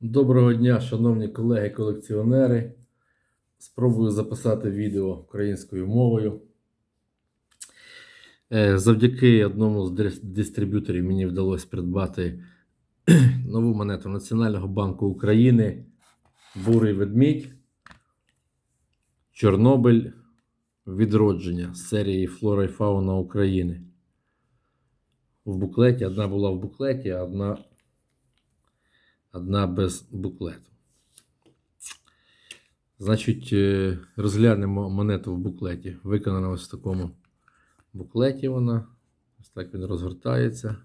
Доброго дня, шановні колеги-колекціонери. Спробую записати відео українською мовою. Е, Завдяки одному з дистриб'юторів мені вдалося придбати нову монету Національного банку України Бурий ведмідь. Чорнобиль відродження з серії Флора і Фауна України. В буклеті. Одна була в буклеті, одна одна без буклету. Значить, е, розглянемо монету в буклеті. Виконана ось в такому буклеті вона. Ось так він розгортається.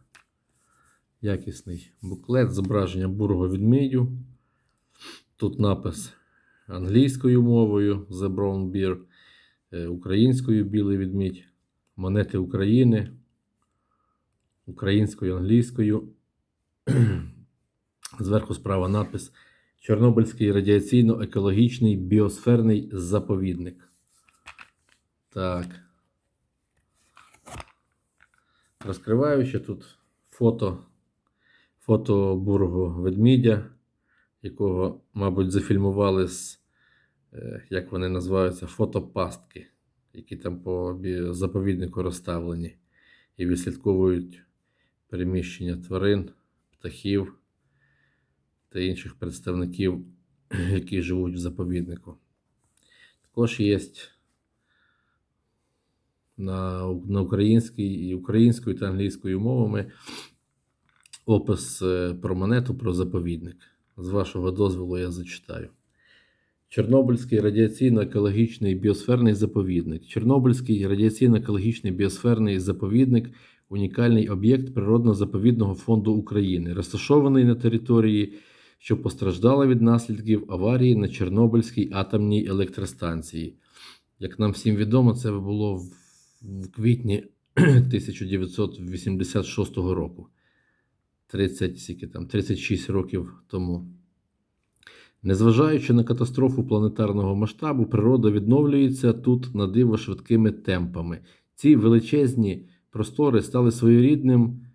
Якісний буклет, зображення бурого відмідю. Тут напис англійською мовою The Brown Bear, е, українською білий відмідь, монети України, українською, англійською. Зверху справа надпис Чорнобильський радіаційно-екологічний біосферний заповідник. Так. Розкриваю ще тут фото, фото бурого ведмідя, якого, мабуть, зафільмували з, е, як вони називаються, фотопастки, які там по заповіднику розставлені і відслідковують переміщення тварин, птахів та інших представників, які живуть в заповіднику. Також є на, на українській, і українською та англійською мовами опис е, про монету про заповідник. З вашого дозволу я зачитаю. Чорнобильський радіаційно-екологічний біосферний заповідник. Чорнобильський радіаційно-екологічний біосферний заповідник унікальний об'єкт природно-заповідного фонду України, розташований на території що постраждала від наслідків аварії на Чорнобильській атомній електростанції. Як нам всім відомо, це було в, квітні 1986 року, 30, скільки там, 36 років тому. Незважаючи на катастрофу планетарного масштабу, природа відновлюється тут на диво швидкими темпами. Ці величезні простори стали своєрідним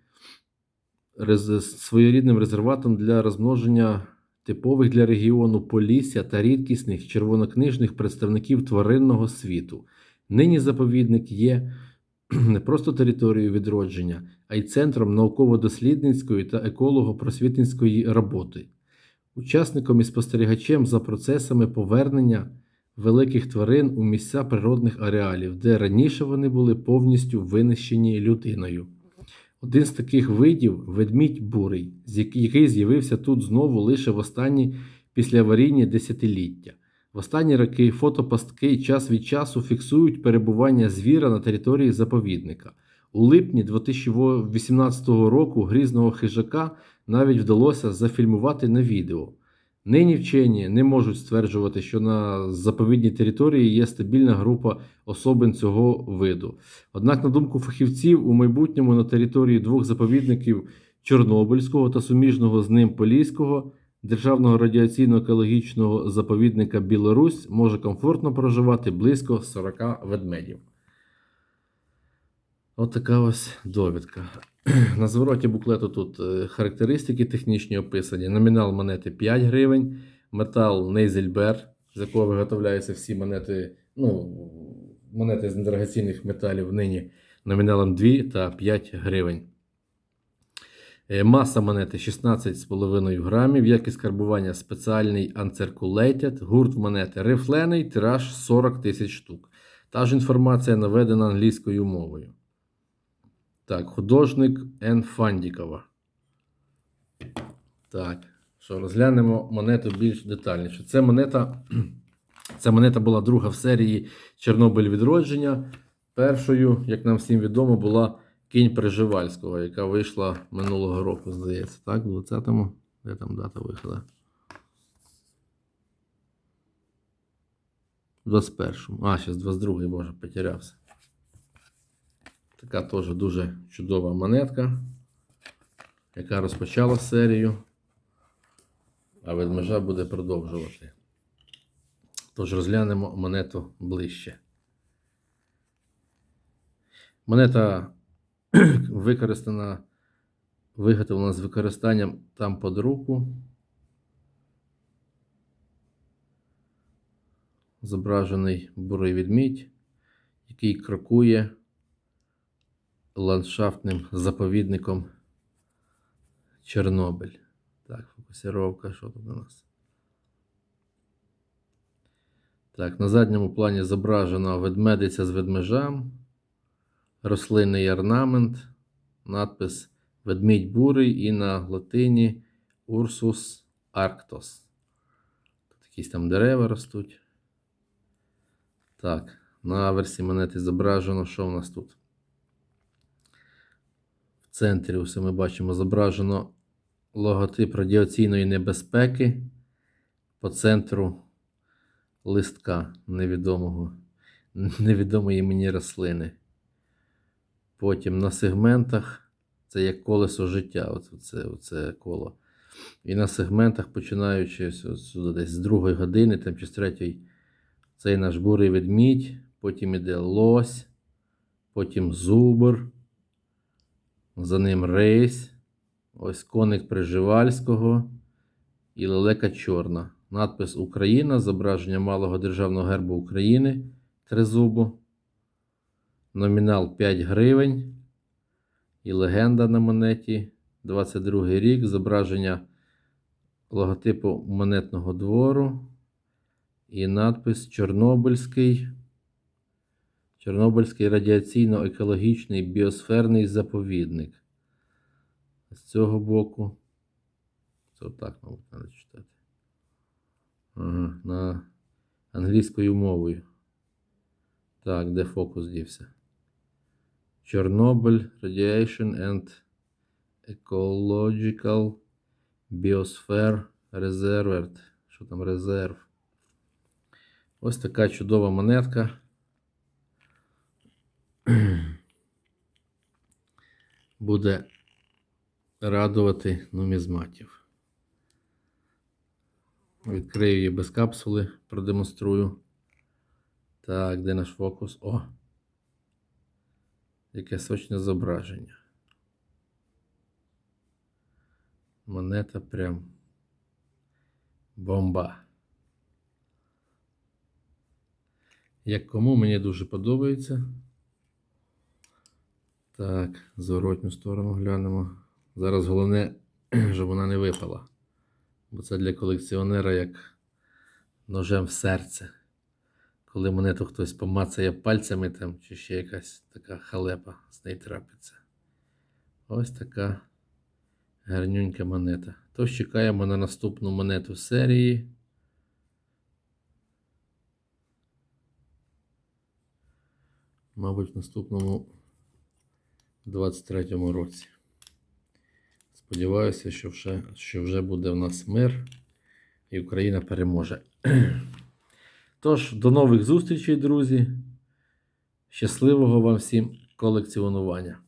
своєрідним резерватом для розмноження типових для регіону полісся та рідкісних червонокнижних представників тваринного світу. Нині заповідник є не просто територією відродження, а й центром науково-дослідницької та еколого-просвітницької роботи, учасником і спостерігачем за процесами повернення великих тварин у місця природних ареалів, де раніше вони були повністю винищені людиною. Один з таких видів ведмідь бурий, який з'явився тут знову лише в останні післяварійні десятиліття. В останні роки фотопастки час від часу фіксують перебування звіра на території заповідника. У липні 2018 року грізного хижака навіть вдалося зафільмувати на відео. Нині вчені не можуть стверджувати, що на заповідній території є стабільна група особин цього виду. Однак, на думку фахівців, у майбутньому на території двох заповідників Чорнобильського та суміжного з ним Поліського державного радіаційно-екологічного заповідника Білорусь може комфортно проживати близько 40 ведмедів. От ось довідка. На звороті буклету тут е, характеристики технічні описані. Номінал монети 5 гривень, метал Нейзельбер, з якого виготовляються всі монети, ну, монети з недорогоцінних металів нині номіналом 2 та 5 гривень. Е, Маса монети 16,5 грамів, якість карбування спеціальний Uncirculated, гурт монети рифлений, тираж 40 тисяч штук. Та ж інформація наведена англійською мовою. Так, художник Н. Фандікова. Так, що розглянемо монету більш детальніше. Це монета, ця монета була друга в серії Чорнобиль відродження. Першою, як нам всім відомо, була Кінь Приживальського, яка вийшла минулого року, здається. Так, в 20-му. Де там дата виходу? В 21-му. А, зараз 22-й, боже, потерявся. Така теж дуже чудова монетка, яка розпочала серію, а ведмежа буде продовжувати. Тож розглянемо монету ближче. Монета використана, виготовлена з використанням там под руку Зображений бурий відмідь, який крокує ландшафтним заповідником Чорнобиль. Так, фокусировка, що тут у нас? Так, на задньому плані зображено ведмедиця з ведмежам, рослинний орнамент, надпис Ведмідь бурий і на латині Ursus Arctos. Тут якісь там дерева ростуть. Так, на версії монети зображено, що в нас тут? Центрі усе ми бачимо зображено логотип радіаційної небезпеки по центру листка невідомого, невідомої мені рослини. Потім на сегментах це як колесо життя. Оце, оце коло. І на сегментах, починаючи ось отсюди, десь з другої години, там чи з третьої, цей наш бурий ведмідь, потім іде лось, потім зубр, за ним рейс, ось коник Приживальського і лелека чорна. Надпис Україна, зображення малого державного гербу України, тризубу, номінал 5 гривень і легенда на монеті 22 рік, зображення логотипу монетного двору і надпис Чорнобильський. Чорнобильський радіаційно-екологічний біосферний заповідник. З цього боку. Це отак, мабуть, треба читати. Ага, на англійською мовою. Так, де фокус дівся? Чорнобиль Radiation and Ecological Biosphere Reservoir. Що там резерв? Ось така чудова монетка. Буде радувати нумізматів. Відкрию її без капсули, продемонструю. Так, де наш фокус? О! Яке сочне зображення. Монета прям бомба. Як кому мені дуже подобається. Так, зворотню сторону глянемо. Зараз головне, щоб вона не випала. Бо це для колекціонера як ножем в серце. Коли монету хтось помацає пальцями там, чи ще якась така халепа з неї трапиться. Ось така гарнюнька монета. Тож чекаємо на наступну монету серії. Мабуть, в наступному 23-му році. Сподіваюся, що вже, що вже буде в нас мир і Україна переможе. Тож, до нових зустрічей, друзі. Щасливого вам всім колекціонування!